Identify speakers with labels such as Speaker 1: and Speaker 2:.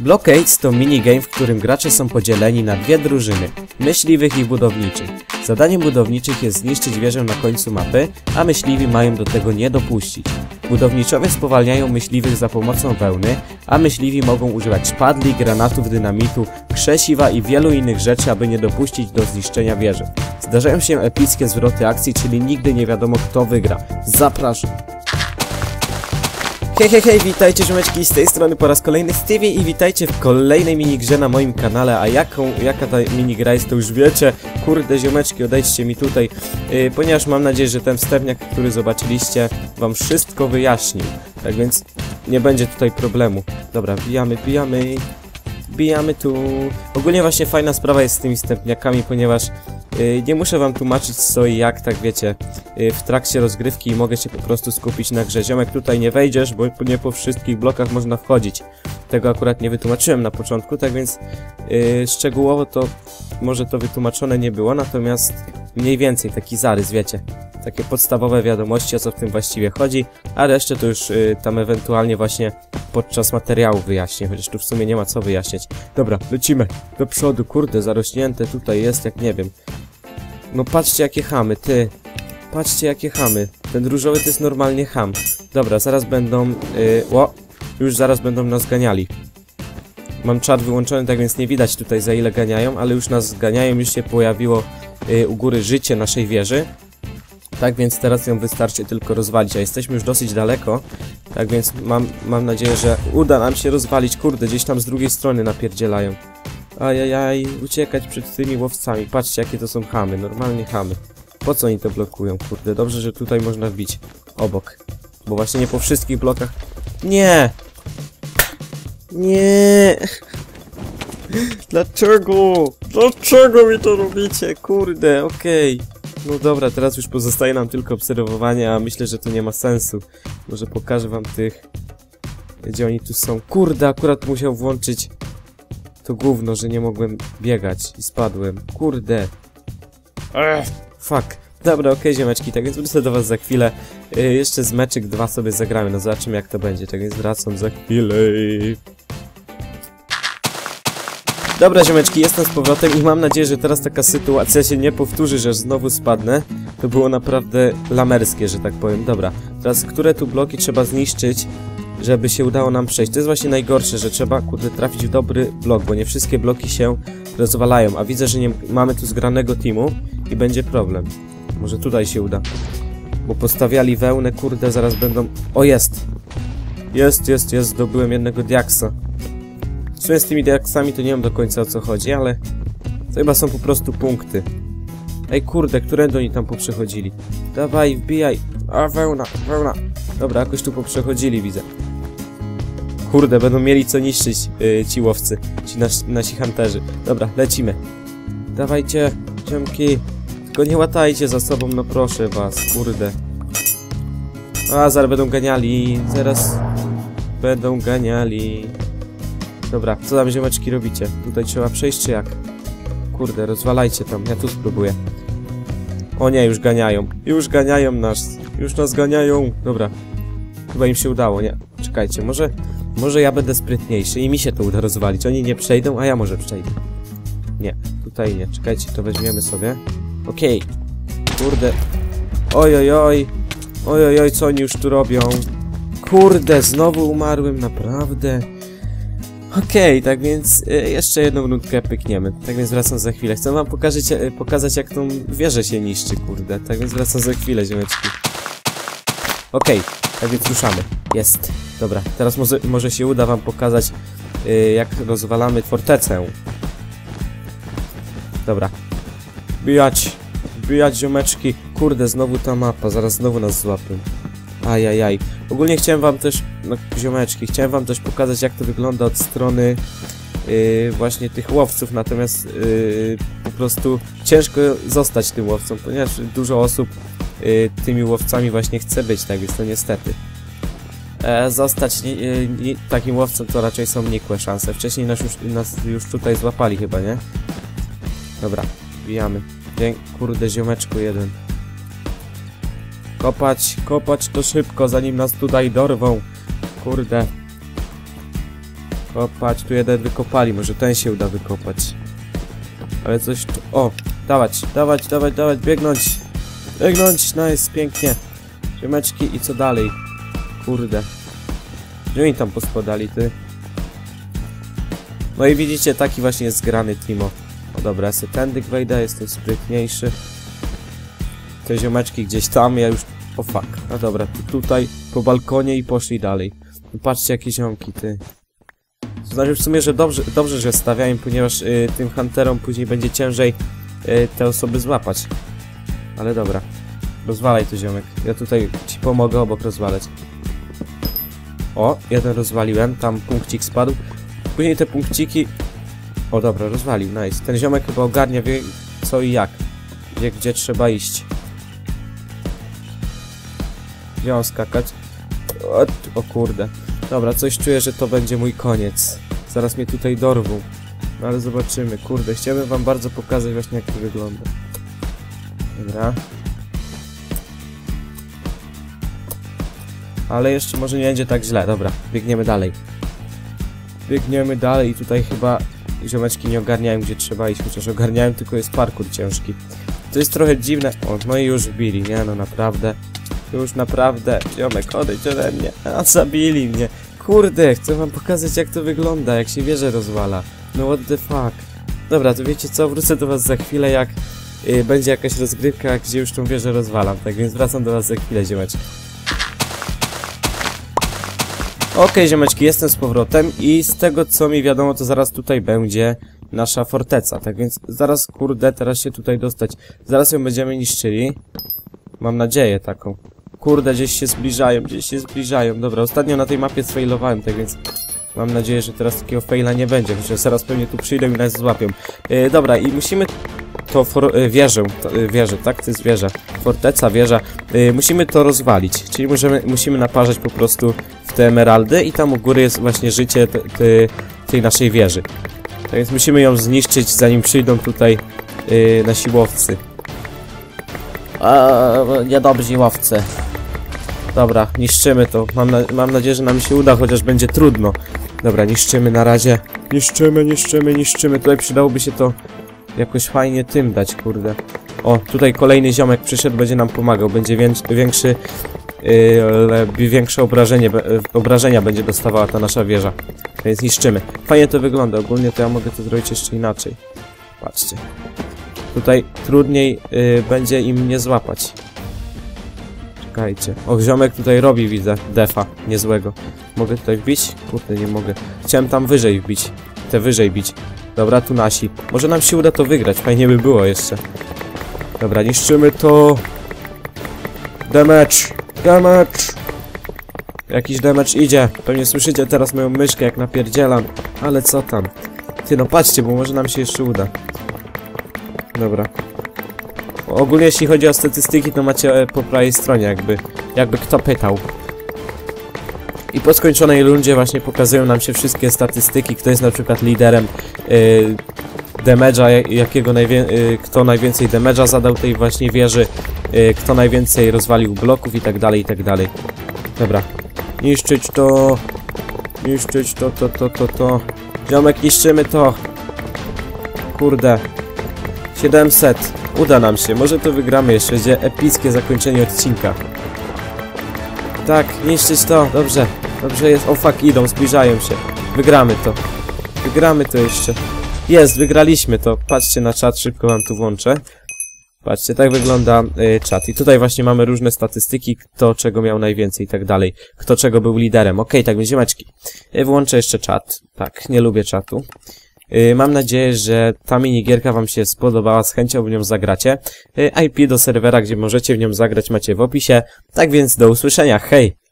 Speaker 1: Blockades to minigame, w którym gracze są podzieleni na dwie drużyny, myśliwych i budowniczych. Zadaniem budowniczych jest zniszczyć wieżę na końcu mapy, a myśliwi mają do tego nie dopuścić. Budowniczowie spowalniają myśliwych za pomocą wełny, a myśliwi mogą używać szpadli, granatów, dynamitu, krzesiwa i wielu innych rzeczy, aby nie dopuścić do zniszczenia wieży. Zdarzają się epickie zwroty akcji, czyli nigdy nie wiadomo kto wygra. Zapraszam! Hej, hej, hej, witajcie ziomeczki z tej strony po raz kolejny Stevie i witajcie w kolejnej minigrze na moim kanale, a jaką, jaka ta minigra jest to już wiecie, kurde ziomeczki, odejdźcie mi tutaj, yy, ponieważ mam nadzieję, że ten wstępniak, który zobaczyliście, wam wszystko wyjaśnił, tak więc nie będzie tutaj problemu. Dobra, bijamy, bijamy, bijamy tu. Ogólnie właśnie fajna sprawa jest z tymi wstępniakami, ponieważ nie muszę wam tłumaczyć co i jak, tak wiecie, yy, w trakcie rozgrywki mogę się po prostu skupić na grze. Ziomek, tutaj nie wejdziesz, bo nie po wszystkich blokach można wchodzić. Tego akurat nie wytłumaczyłem na początku, tak więc yy, szczegółowo to może to wytłumaczone nie było, natomiast mniej więcej taki zarys, wiecie. Takie podstawowe wiadomości, o co w tym właściwie chodzi, a resztę to już yy, tam ewentualnie właśnie podczas materiału wyjaśnię, chociaż tu w sumie nie ma co wyjaśniać. Dobra, lecimy do przodu, kurde, zarośnięte tutaj jest, jak nie wiem. No patrzcie jakie chamy, ty. Patrzcie jakie chamy. Ten różowy to jest normalnie ham. Dobra, zaraz będą... Yy, o! Już zaraz będą nas ganiali. Mam czat wyłączony, tak więc nie widać tutaj za ile ganiają, ale już nas ganiają, już się pojawiło yy, u góry życie naszej wieży. Tak więc teraz ją wystarczy tylko rozwalić, a jesteśmy już dosyć daleko. Tak więc mam, mam nadzieję, że uda nam się rozwalić. Kurde, gdzieś tam z drugiej strony napierdzielają. Ajajaj, uciekać przed tymi łowcami. Patrzcie, jakie to są chamy, normalnie chamy. Po co oni to blokują, kurde? Dobrze, że tutaj można wbić obok. Bo właśnie nie po wszystkich blokach... Nie! Nie! Dlaczego? Dlaczego mi to robicie? Kurde, okej. No dobra, teraz już pozostaje nam tylko obserwowanie, a myślę, że to nie ma sensu. Może pokażę wam tych... Gdzie oni tu są. Kurde, akurat musiał włączyć to gówno, że nie mogłem biegać i spadłem. Kurde. Ech, fuck. Dobra, okej, okay, ziomeczki, tak więc wrócę do was za chwilę. Yy, jeszcze z meczyk 2 sobie zagramy, no zobaczymy jak to będzie, tak więc wracam za chwilę. Dobra, ziomeczki, jestem z powrotem i mam nadzieję, że teraz taka sytuacja się nie powtórzy, że znowu spadnę. To było naprawdę lamerskie, że tak powiem. Dobra, teraz które tu bloki trzeba zniszczyć, żeby się udało nam przejść. To jest właśnie najgorsze, że trzeba, kurde, trafić w dobry blok, bo nie wszystkie bloki się rozwalają, a widzę, że nie mamy tu zgranego teamu i będzie problem. Może tutaj się uda. Bo postawiali wełnę, kurde, zaraz będą... O, jest! Jest, jest, jest, zdobyłem jednego diaksa. W sumie z tymi diaksami to nie wiem do końca o co chodzi, ale... To chyba są po prostu punkty. Ej, kurde, którędy oni tam poprzechodzili? Dawaj, wbijaj! A, wełna, wełna! Dobra, jakoś tu poprzechodzili, widzę. Kurde, będą mieli co niszczyć yy, ci łowcy, ci nas, nasi hunterzy. Dobra, lecimy. Dawajcie, ziomki. Tylko nie łatajcie za sobą, no proszę was, kurde. A, zaraz będą ganiali, zaraz będą ganiali. Dobra, co tam ziomeczki robicie? Tutaj trzeba przejść czy jak? Kurde, rozwalajcie tam, ja tu spróbuję. O nie, już ganiają. Już ganiają nas. Już nas ganiają. Dobra. Chyba im się udało, nie? Czekajcie, może... Może ja będę sprytniejszy i mi się to uda rozwalić. Oni nie przejdą, a ja może przejdę. Nie, tutaj nie. Czekajcie, to weźmiemy sobie. Okej. Okay. Kurde. Oj, oj, oj. Oj, oj, oj, co oni już tu robią? Kurde, znowu umarłem, naprawdę. Okej, okay, tak więc y, jeszcze jedną rundkę pykniemy. Tak więc wracam za chwilę. Chcę wam pokazać, y, pokazać jak tą wieżę się niszczy, kurde. Tak więc wracam za chwilę, ziomeczki. Okej, okay, tak więc ruszamy. Jest. Dobra, teraz może, może się uda wam pokazać, y, jak rozwalamy fortecę. Dobra. Bijać. Bijać, ziomeczki. Kurde, znowu ta mapa. Zaraz znowu nas złapią. Ajajaj. Ogólnie chciałem wam też, no ziomeczki, chciałem wam też pokazać jak to wygląda od strony yy, właśnie tych łowców, natomiast yy, po prostu ciężko zostać tym łowcą, ponieważ dużo osób yy, tymi łowcami właśnie chce być, tak więc to niestety. E, zostać takim łowcą to raczej są nikłe szanse. Wcześniej nas już, nas już tutaj złapali chyba, nie? Dobra, bijamy. Kurde, ziomeczku jeden. Kopać, kopać to szybko, zanim nas tutaj dorwą. Kurde. Patrz, tu jeden wykopali, może ten się uda wykopać. Ale coś tu... O, dawać, dawać, dawać, dawać, biegnąć. Biegnąć, nice, pięknie. Ziomeczki i co dalej? Kurde. Gdzie oni tam poskładali, ty? No i widzicie, taki właśnie jest zgrany Timo. O dobra, ja sobie wejdę, jestem sprytniejszy. Te ziomeczki gdzieś tam, ja już... O fuck. No dobra, tu, tutaj, po balkonie i poszli dalej. No patrzcie, jakie ziomki, ty. To znaczy w sumie, że dobrze, dobrze że stawiają, ponieważ y, tym hunterom później będzie ciężej y, te osoby złapać. Ale dobra. Rozwalaj to ziomek. Ja tutaj ci pomogę obok rozwalać. O, jeden rozwaliłem, tam punkcik spadł. Później te punkciki... O dobra, rozwalił, nice. Ten ziomek chyba ogarnia, wie co i jak. Wie gdzie trzeba iść. Gdzie skakać? O, o kurde. Dobra, coś czuję, że to będzie mój koniec. Zaraz mnie tutaj dorwą. No ale zobaczymy. Kurde, chciałbym wam bardzo pokazać właśnie jak to wygląda. Dobra. Ale jeszcze może nie będzie tak źle. Dobra, biegniemy dalej. Biegniemy dalej i tutaj chyba ziomeczki nie ogarniają gdzie trzeba iść, chociaż ogarniają, tylko jest parkour ciężki. To jest trochę dziwne. O, no i już wbili, nie no naprawdę. Już naprawdę, ziomek, odejdź ode mnie. A, zabili mnie. Kurde, chcę wam pokazać jak to wygląda, jak się wieże rozwala. No what the fuck. Dobra, to wiecie co, wrócę do was za chwilę, jak będzie jakaś rozgrywka, gdzie już tą wieżę rozwalam. Tak więc wracam do was za chwilę, ziomeczki. Okej, ziomeczki, jestem z powrotem i z tego co mi wiadomo, to zaraz tutaj będzie nasza forteca. Tak więc zaraz, kurde, teraz się tutaj dostać. Zaraz ją będziemy niszczyli. Mam nadzieję taką. Kurde, gdzieś się zbliżają, gdzieś się zbliżają. Dobra, ostatnio na tej mapie sfailowałem, tak więc mam nadzieję, że teraz takiego faila nie będzie, chociaż zaraz pewnie tu przyjdą i nas złapią. E, dobra, i musimy to for, e, wieżę, to, e, wieżę, tak? To jest wieża. Forteca, wieża. E, musimy to rozwalić, czyli możemy, musimy naparzać po prostu w te emeraldy i tam u góry jest właśnie życie te, te, tej naszej wieży. Tak więc musimy ją zniszczyć, zanim przyjdą tutaj e, nasi łowcy. Eee, niedobrzy łowcy. Dobra, niszczymy to. Mam, na, mam nadzieję, że nam się uda, chociaż będzie trudno. Dobra, niszczymy na razie. Niszczymy, niszczymy, niszczymy. Tutaj przydałoby się to jakoś fajnie tym dać, kurde. O, tutaj kolejny ziomek przyszedł, będzie nam pomagał. Będzie większy, yy, większe obrażenie, obrażenia będzie dostawała ta nasza wieża. Więc niszczymy. Fajnie to wygląda. Ogólnie to ja mogę to zrobić jeszcze inaczej. Patrzcie. Tutaj trudniej yy, będzie im mnie złapać. Czekajcie. O, ziomek tutaj robi, widzę, defa, niezłego. Mogę tutaj wbić? Kurde, nie mogę. Chciałem tam wyżej wbić. Te wyżej bić. Dobra, tu nasi. Może nam się uda to wygrać, fajnie by było jeszcze. Dobra, niszczymy to. Damage! Damage! Jakiś damage idzie. Pewnie słyszycie teraz moją myszkę, jak napierdzielam. Ale co tam? Ty, no patrzcie, bo może nam się jeszcze uda. Dobra. Ogólnie jeśli chodzi o statystyki, to macie e, po prawej stronie jakby, jakby kto pytał. I po skończonej rundzie właśnie pokazują nam się wszystkie statystyki, kto jest na przykład liderem yy, damage'a, jak- jakiego najwię y, kto najwięcej damage'a zadał tej właśnie wieży, y, kto najwięcej rozwalił bloków i tak dalej, i tak dalej. Dobra. Niszczyć to, niszczyć to, to, to, to, to. Ziomek, niszczymy to. Kurde. 700. Uda nam się. Może to wygramy jeszcze. Będzie epickie zakończenie odcinka. Tak, niszczyć to. Dobrze. Dobrze jest. O fuck, idą, zbliżają się. Wygramy to. Wygramy to jeszcze. Jest, wygraliśmy to. Patrzcie na czat, szybko wam tu włączę. Patrzcie, tak wygląda y, czat. I tutaj właśnie mamy różne statystyki, kto czego miał najwięcej i tak dalej. Kto czego był liderem. Okej, tak więc ziomeczki. Y, włączę jeszcze czat. Tak, nie lubię czatu. Y, Mam nadzieję, że ta minigierka wam się spodobała, z chęcią w nią zagracie. Y, IP do serwera, gdzie możecie w nią zagrać macie w opisie. Tak więc do usłyszenia, hej!